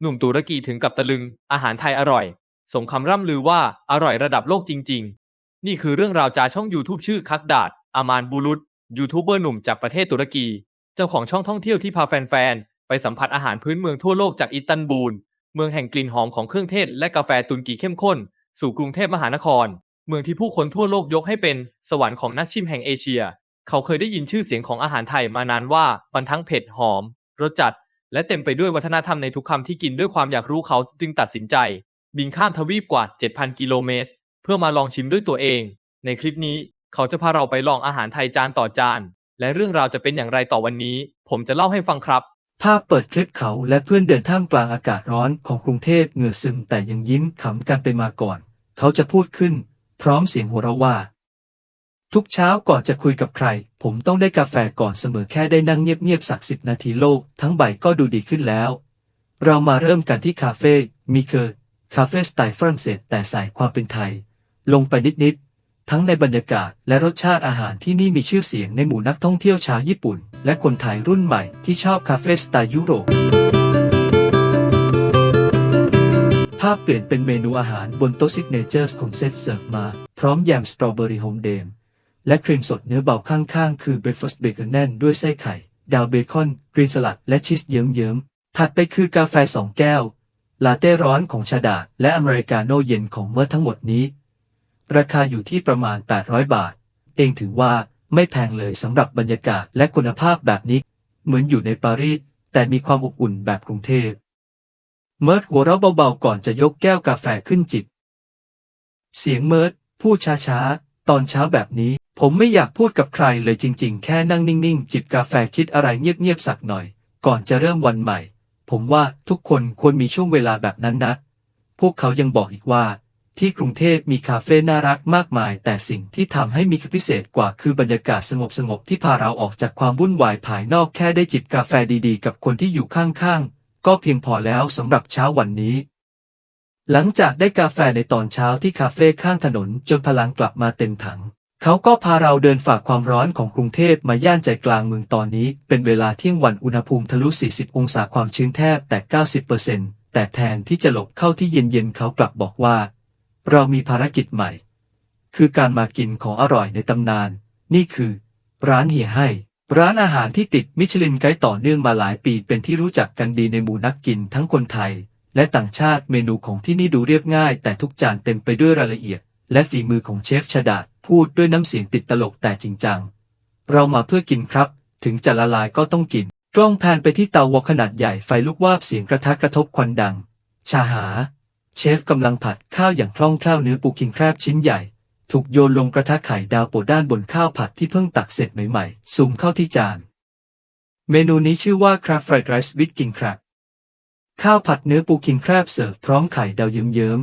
หนุ่มตุรกีถึงกับตะลึง อาหารไทยอร่อย สมคำร่ำลือว่าอร่อยระดับโลกจริง ๆ นี่คือเรื่องราวจากช่อง YouTube ชื่อคักดาด อามานบูรุตยูทูบเบอร์หนุ่มจากประเทศตุรกี เจ้าของช่องท่องเที่ยวที่พาแฟนๆ ไปสัมผัสอาหารพื้นเมืองทั่วโลกจากอิสตันบูล เมืองแห่งกลิ่นหอมของเครื่องเทศและกาแฟตุรกีเข้มข้น สู่กรุงเทพมหานคร เมืองที่ผู้คนทั่วโลกยกให้เป็นสวรรค์ของนักชิมแห่งเอเชีย เขาเคยได้ยินชื่อเสียงของอาหารไทยมานานว่ามันทั้งเผ็ดหอมรสจัด และเต็มไปด้วยวัฒนธรรมในทุกคำที่กินด้วยความอยากรู้เขาจึงตัดสินใจ บินข้ามทวีปกว่า 7,000 กิโลเมตร เพื่อมาลองชิมด้วยตัวเอง ในคลิปนี้เขาจะพาเราไปลองอาหารไทยจานต่อจาน และเรื่องราวจะเป็นอย่างไรต่อวันนี้ ผมจะเล่าให้ฟังครับ ภาพเปิดคลิปเขาและเพื่อนเดินท่ามกลางอากาศร้อนของกรุงเทพเหงื่อซึมแต่ยังยิ้มขำกันไปมาก่อน เขาจะพูดขึ้น พร้อมเสียงหัวเราะว่า ทุกเช้าก่อนจะคุยกับใคร ผมต้องได้กาแฟก่อนเสมอแค่ได้นั่งเงียบๆสักสิบนาทีโลก ทั้งใบก็ดูดีขึ้นแล้ว เรามาเริ่มกันที่คาเฟ่มีเคอร์คาเฟ่สไตล์ฝรั่งเศสแต่ใส่ความเป็นไทย ลงไปนิดๆ ทั้งในบรรยากาศและรสชาติอาหารที่นี่มีชื่อเสียงในหมู่นักท่องเที่ยวชาวญี่ปุ่น และคนไทยรุ่นใหม่ที่ชอบคาเฟ่สไตล์ยุโรปภาพเปลี่ยนเป็นเมนูอาหารบนโต๊ะซิกเนเจอร์ของเซตเสิร์ฟมา พร้อมแยมสตรอเบอรี่โฮมเดม และครีมสดเนื้อเบาข้างๆ คือเบร a ฟาสต์เบเกอร์แน่นด้วยไส้ไข่ ดาวเบคอนกรีนสลัด และชีสเยิ้มๆ ถัดไปคือกาแฟสองแก้ว ลาเต้ร้อนของชาดา และอเมริกาโน่เย็นของเมื่อทั้งหมดนี้ ราคาอยู่ที่ประมาณ 800 บาท เองถือว่าไม่แพงเลยสำหรับบรรยากาศและคุณภาพแบบนี้ เหมือนอยู่ในปารีสแต่มีความอบอุ่นแบบกรุงเทพเมิร์ดหัวเราะเบาๆก่อนจะยกแก้วกาแฟขึ้นจิบ เสียงเมิร์ดพูดช้าๆ ตอนเช้าแบบนี้ ผมไม่อยากพูดกับใครเลยจริง ๆ แค่นั่งนิ่ง ๆ จิบกาแฟคิดอะไรเงียบ ๆ สักหน่อย ก่อนจะเริ่มวันใหม่ ผมว่าทุกคนควรมีช่วงเวลาแบบนั้นนะ พวกเขายังบอกอีกว่า ที่กรุงเทพมีคาเฟ่น่ารักมากมาย แต่สิ่งที่ทำให้มีพิเศษกว่าคือบรรยากาศสงบ ๆ ที่พาเราออกจากความวุ่นวายภายนอกแค่ได้จิบกาแฟดี ๆ กับคนที่อยู่ข้าง ๆ ก็เพียงพอแล้วสำหรับเช้าวันนี้ หลังจากได้กาแฟในตอนเช้าที่คาเฟ่ข้างถนนจนพลังกลับมาเต็มถัง เขาก็พาเราเดินฝ่าความร้อนของกรุงเทพมาย่านใจกลางเมืองตอนนี้ เป็นเวลาเที่ยงวันอุณหภูมิทะลุ 40 องศาความชื้นแทบแต่ 90%แต่แทนที่จะหลบเข้าที่เย็นๆเขากลับบอกว่า เรามีภารกิจใหม่ คือการมากินของอร่อยในตำนาน นี่คือ ร้านเฮียให้ ร้านอาหารที่ติดมิชลินไกด์ต่อเนื่องมาหลายปีเป็นที่รู้จักกันดีในหมู่นักกินทั้งคนไทย และต่างชาติเมนูของที่นี่ดูเรียบง่าย แต่ทุกจานเต็มไปด้วยรายละเอียด และฝีมือของเชฟชดาพูดด้วยน้ำเสียงติดตลกแต่จริงจัง เรามาเพื่อกินครับ ถึงจะละลายก็ต้องกิน กล้องแพนไปที่เตาวอขนาดใหญ่ไฟลุกวาบเสียงกระทะกระทบควันดัง ชาหา เชฟกำลังผัดข้าวอย่างคล่องแคล่วเนื้อปูคิงแครบชิ้นใหญ่ ถูกโยนลงกระทะไข่ดาวโปะด้านบนข้าวผัดที่เพิ่งตักเสร็จใหม่ๆซูมเข้าที่จาน เมนูนี้ชื่อว่า Crab Fried Rice with King Crab ข้าวผัดเนื้อปูคิงแครบเสิร์ฟพร้อมไข่ดาวเยิ้ม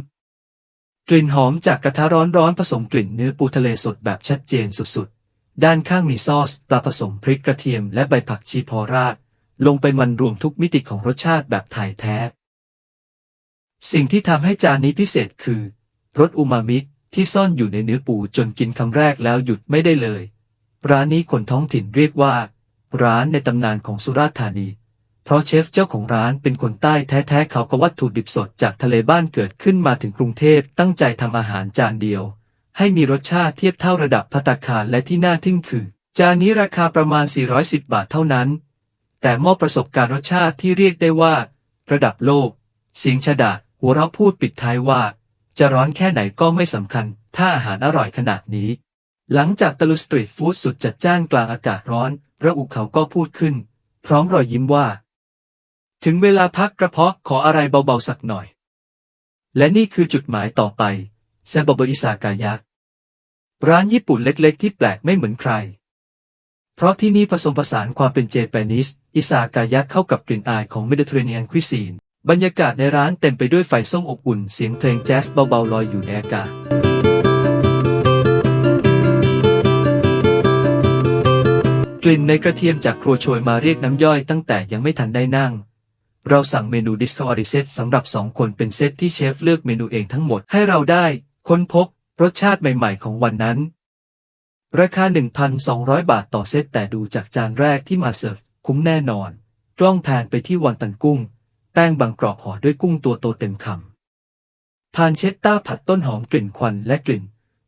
ๆ กลิ่นหอมจากกระทะร้อนๆผสมกลิ่นเนื้อปูทะเลสดแบบชัดเจนสุดๆ ด้านข้างมีซอสปลาผสมพริกกระเทียมและใบผักชีพอราด ลงไปมันรวมทุกมิติของรสชาติแบบไทยแท้ สิ่งที่ทำให้จานนี้พิเศษคือ รสอูมามิที่ซ่อนอยู่ในเนื้อปูจนกินคำแรกแล้วหยุดไม่ได้เลย ร้านนี้คนท้องถิ่นเรียกว่า ร้านในตำนานของสุราษฎร์ธานี เพราะเชฟเจ้าของร้านเป็นคนใต้แท้ๆเขาก็วัตถุดิบสดจากทะเลบ้านเกิดขึ้นมาถึงกรุงเทพตั้งใจทำอาหารจานเดียว ให้มีรสชาติเทียบเท่าระดับพัตาคารและที่น่าทึ่งคือ จานนี้ราคาประมาณ 410 บาทเท่านั้น แต่มอบประสบการณ์รสชาติที่เรียกได้ว่า ระดับโลก เสียงชดาหัวเราะพูดปิดท้ายว่า จะร้อนแค่ไหนก็ไม่สำคัญ ถ้าอาหารอร่อยขนาดนี้ หลังจากตะลุสตรีทฟู้ดสุดจัดจ้านกลางอากาศร้อน ระอุเขาก็พูดขึ้น พร้อมรอยยิ้มว่า ถึงเวลาพักกระเพาะขออะไรเบาๆสักหน่อย และนี่คือจุดหมายต่อไปแซบบอบอิซากายะร้านญี่ปุ่นเล็กๆ ที่แปลกไม่เหมือนใคร เพราะที่นี่ผสมผสานความเป็นเจแปนิสอิซากายะเข้ากับกลิ่นอายของเมดิเตอร์เรเนียนควิซีนบรรยากาศในร้านเต็มไปด้วยไฟส้มอบอุ่นเสียงเพลงแจ๊สเบาๆลอยอยู่ในอากาศกลิ่นในกระเทียมจากครัวโชยมาเรียกน้ำย่อยตั้งแต่ยังไม่ทันได้นั่ง เราสั่งเมนูดิสคอริเซตสำหรับสองคนเป็นเซตที่เชฟเลือกเมนูเองทั้งหมดให้เราได้ค้นพบรสชาติใหม่ๆของวันนั้น ราคา 1,200 บาทต่อเซตแต่ดูจากจานแรกที่มาเสิร์ฟคุ้มแน่นอน กล้องแพนไปที่วันตันกุ้ง แป้งบางกรอบห่อด้วยกุ้งตัวโตเต็มคำพานเชตต้าผัดต้นหอมกลิ่นควันและกลิ่น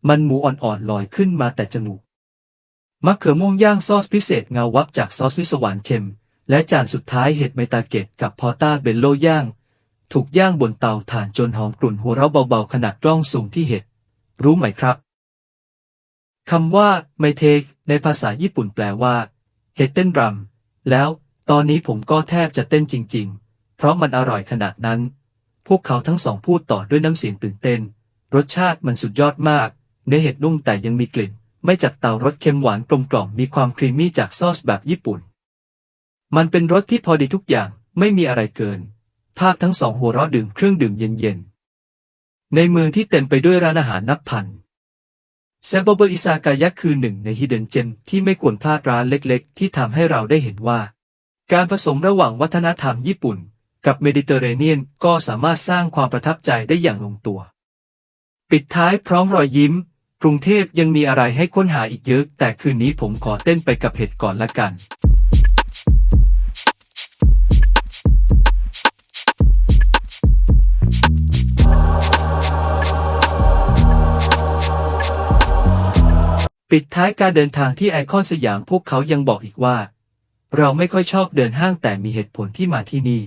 มันหมูอ่อนๆลอยขึ้นมาแต่จมูกมะเขือม่วงย่างซอสพิเศษเงาวับจากซอสวิสวานเค็ม และจานสุดท้ายเห็ดไมตาเกตกับพอต้าเบลโลย่าง ถูกย่างบนเตาถ่านจนหอมกลุ่นหัวเราะเบาๆขนาดกล้องสูงที่เห็ด รู้ไหมครับคำว่าไมเทคในภาษาญี่ปุ่นแปลว่า เห็ดเต้นรำแล้ว ตอนนี้ผมก็แทบจะเต้นจริง ๆ เพราะมันอร่อยขนาดนั้น พวกเขาทั้งสองพูดต่อด้วยน้ำเสียงตื่นเต้น รสชาติมันสุดยอดมาก เนื้อเห็ดนุ่มแต่ยังมีกลิ่น ไม่จากเตารสเค็มหวานกลมกล่อมมีความครีมมี่จากซอสแบบญี่ปุ่น มันเป็นรสที่พอดีทุกอย่างไม่มีอะไรเกิน ภาคทั้งสองหัวเราะดื่มเครื่องดื่มเย็นๆ ในเมืองที่เต็มไปด้วยร้านอาหารนับพันเซบเบอร์อิซากายะคือหนึ่งในฮิดเดนเจมที่ไม่ควรพลาดร้านเล็กๆ ที่ทำให้เราได้เห็นว่า การผสมระหว่างวัฒนธรรมญี่ปุ่น กับเมดิเตอร์เรเนียนก็สามารถสร้างความประทับใจได้อย่างลงตัว ปิดท้ายพร้อมรอยยิ้ม กรุงเทพยังมีอะไรให้ค้นหาอีกเยอะ แต่คืนนี้ผมขอเต้นไปกับเห็ดก่อนละกัน ปิดท้ายการเดินทางที่ไอคอนสยามพวกเขายังบอกอีกว่า เราไม่ค่อยชอบเดินห้างแต่มีเหตุผลที่มาที่นี่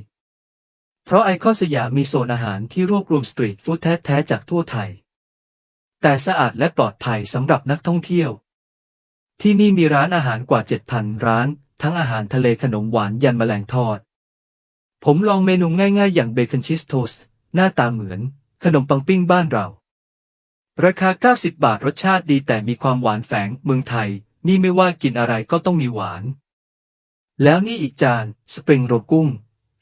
เพราะไอคอนสยามมีโซนอาหารที่รวบรวมสตรีทฟู้ดแท้ๆจากทั่วไทย แต่สะอาดและปลอดภัยสำหรับนักท่องเที่ยว ที่นี่มีร้านอาหารกว่า 7,000 ร้าน ทั้งอาหารทะเลขนมหวานยันแมลงทอด ผมลองเมนูง่ายๆ อย่างเบคอนชีสโทสต์หน้าตาเหมือน ขนมปังปิ้งบ้านเรา ราคา 90 บาทรสชาติดีแต่มีความหวานแฝง เมืองไทย นี่ไม่ว่ากินอะไรก็ต้องมีหวาน แล้วนี่อีกจาน สปริงโรกุ้ง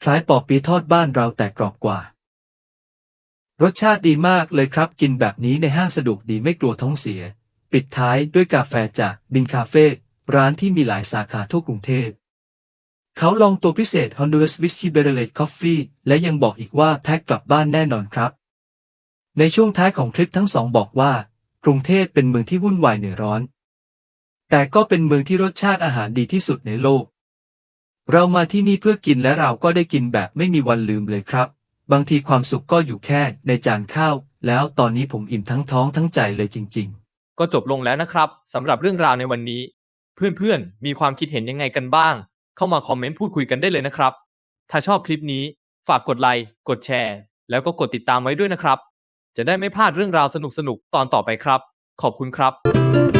คล้ายปอปีทอดบ้านเราแต่กรอบกว่า รสชาติดีมากเลยครับ กินแบบนี้ในห้างสะดวกดีไม่กลัวท้องเสีย ปิดท้ายด้วยกาแฟจากบินคาเฟ่ร้านที่มีหลายสาขาทั่วกรุงเทพเขาลองตัวพิเศษ Honduras Whiskey Barrel Coffee และยังบอกอีกว่าแพ็คกลับบ้านแน่นอนครับ ในช่วงท้ายของคลิปทั้งสองบอกว่า กรุงเทพเป็นเมืองที่วุ่นวายเหนื่อยร้อน แต่ก็เป็นเมืองที่รสชาติอาหารดีที่สุดในโลก เรามาที่นี่เพื่อกินและเราก็ได้กินแบบไม่มีวันลืมเลยครับ บางทีความสุขก็อยู่แค่ในจานข้าว แล้วตอนนี้ผมอิ่มทั้งท้องทั้งใจเลยจริง ๆ ก็จบลงแล้วนะครับสำหรับเรื่องราวในวันนี้ เพื่อนๆ มีความคิดเห็นยังไงกันบ้าง เข้ามาคอมเมนต์พูดคุยกันได้เลยนะครับ ถ้าชอบคลิปนี้ ฝากกดไลค์กดแชร์ แล้วก็กดติดตามไว้ด้วยนะครับ จะได้ไม่พลาดเรื่องราวสนุกๆตอนต่อไปครับ ขอบคุณครับ